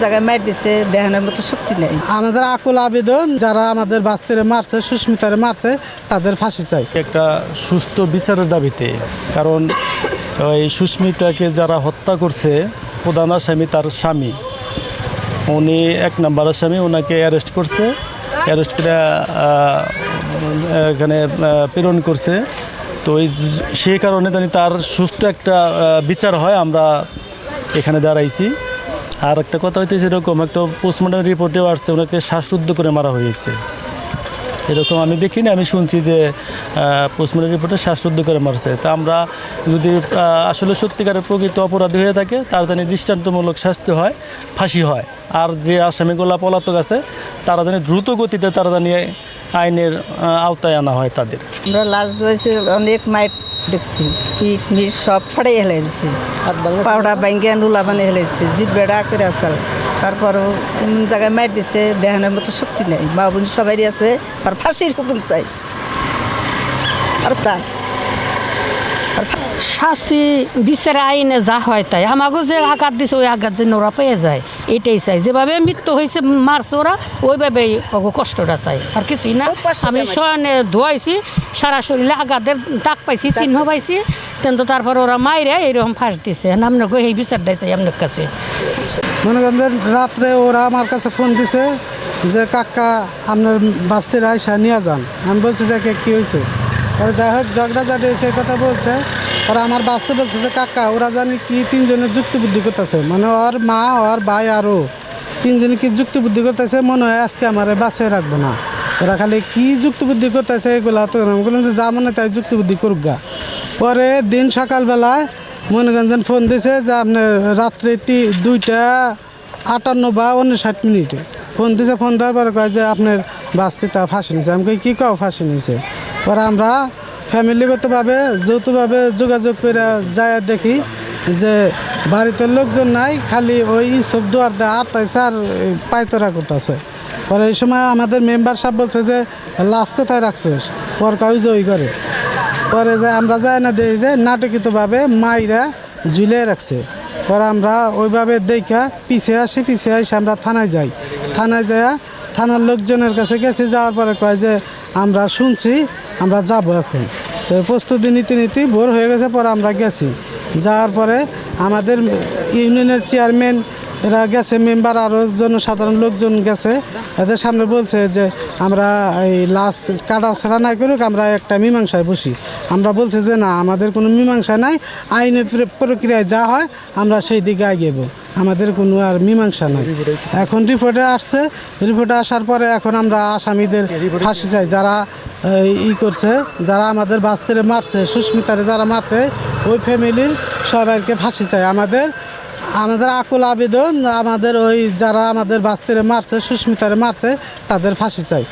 জায়গায় মার দিছে দেহানোর মতো শক্তি নেই। আমাদের আকুল আবেদন যারা আমাদের বাস্তিরে মারছে সুস্মিতারে মারছে তাদের ফাঁসি চাই। একটা সুস্থ বিচারের দাবিতে কারণ ওই সুস্মিতাকে যারা হত্যা করছে প্রধান আসামি তার স্বামী। উনি এক নাম্বার আসামি ওনাকে অ্যারেস্ট করছে। অ্যারেস্ট করে এখানে প্রেরণ করছে। তো ওই সেই কারণে জানি তার সুস্থ একটা বিচার হয় আমরা এখানে দাঁড়াইছি। আর একটা কথা হইতেছে এরকম, একটা পোস্টমর্টম রিপোর্টেও আসছে, ওনাকে শ্বাসরুদ্ধ করে মারা হয়েছে। এরকম আমি দেখিনি, আমি শুনছি যে পোস্টমর্টম রিপোর্টে শ্বাসরুদ্ধ করে মারছে। তা আমরা যদি আসলে সত্যিকারের প্রকৃত অপরাধী হয়ে থাকে, তার জানি দৃষ্টান্তমূলক শাস্তি হয়, ফাঁসি হয়। আর যে আসামিগুলা পলাতক আছে, তারা জানি দ্রুত গতিতে তারা জানি আইনের আওতায় আনা হয় তাদের। আমরা ধরেছি অনেক মাইট দেখছি। পিঠ মিট সব ফাড়াই হেলে দিছে। পাউডা ব্যাঙ্গে নুলা বানে হেলে দিছে। জিভ বেড়া করে আসাল তারপরও কোন জায়গায় মার দিছে দেহানোর মতো শক্তি নেই। মা বোন সবাই আছে আর ফাঁসির হুকুম চাই। আর তার শাস্তি বিচারে আইনে যা হয় তাই। আমাকে যে আঘাত দিছে ওই আঘাত যেন ওরা পেয়ে যায় এটাই চাই। যেভাবে মৃত্যু হয়েছে মারছে ওরা ওইভাবেই কষ্টটা চাই। আর কিছুই না আমি। শয়নে ধোয়াইছি সারা শরীরে আঘাতের দাগ পাইছি চিহ্ন পাইছি কিন্তু তারপর ওরা মাইরে এইরকম ফাঁস দিছে। আপনাকে এই বিচারটাই চাই আপনার কাছে। মনে করেন যে রাত্রে ওরা আমার কাছে ফোন দিছে যে কাকা আপনার বাস্তির আয়সা নিয়ে যান। আমি বলছি যে কে কী হয়েছে যাই হোক ঝগড়া জাটি সেই কথা বলছে। ওরা আমার বাঁচতে বলছে যে, কাকা, ওরা জানি কি তিনজনের যুক্তিবুদ্ধি করতেছে। মানে ওর মা, ওর ভাই আরও তিনজনে কি যুক্তিবুদ্ধি করতেছে মনে হয় আজকে আমার বাঁচিয়ে রাখব না। ওরা খালি কি যুক্তিবুদ্ধি করতেছে এগুলা তো বললাম যে, যা মনে তাই যুক্তিবুদ্ধি করুক গা। পরে দিন সকালবেলায় মনোরঞ্জন ফোন দিছে যে, আপনার রাত্রে তি, দুইটা আটান্ন বা উনষাট মিনিটে। ফোন দিছে, ফোন দেওয়ার পরে কয় যে, আপনার বাস্তিটা ফাঁসি নিছে আমি কী কাও, ফাঁসি নিছে পরে আমরা ফ্যামিলিগতভাবে যৌথভাবে যোগাযোগ করে যায় দেখি যে বাড়িতে লোকজন নাই, খালি ওই সব দুয়ার দেয় আর তাইছে আর এই পায়তরা করতেছে। পরে এই সময় আমাদের মেম্বার সাহেব বলছে যে, লাশ কোথায় রাখছিস? পর কাউ ওই করে পরে যে আমরা যাই না দেখি যে নাটকিতভাবে মাইরা ঝুলে রাখছে। পরে আমরা ওইভাবে দেখা পিছিয়ে আসি পিছিয়ে আসি আমরা থানায় যাই। থানায় যাই থানার লোকজনের কাছে গেছি, যাওয়ার পরে কয় যে, আমরা শুনছি আমরা যাব এখন। তো প্রস্তুতি নিতে নিতে ভোর হয়ে গেছে, পরে আমরা গেছি। যাওয়ার পরে আমাদের ইউনিয়নের চেয়ারম্যান এরা গেছে মেম্বার আরও জনসাধারণ লোকজন গেছে। এদের সামনে বলছে যে আমরা এই লাশ কাটা ছাড়া নাই করুক, আমরা একটা মীমাংসায় বসি। আমরা বলছি যে না, আমাদের কোনো মীমাংসা নাই। আইনের প্রক্রিয়ায় যা হয়, আমরা সেই দিকে আগেব আমাদের কোনো আর মীমাংসা নাই। এখন রিপোর্টে আসছে। রিপোর্টে আসার পরে এখন আমরা আসামিদের ফাঁসি চাই। যারা ই করছে, যারা আমাদের বাস্তিরে মারছে, সুস্মিতারে যারা মারছে, ওই ফ্যামিলির সবাইকে ফাঁসি চাই। আমাদের আমাদের আকুল আবেদন আমাদের ওই যারা আমাদের বাস্তিরে মারছে সুস্মিতারে মারছে তাদের ফাঁসি চাই।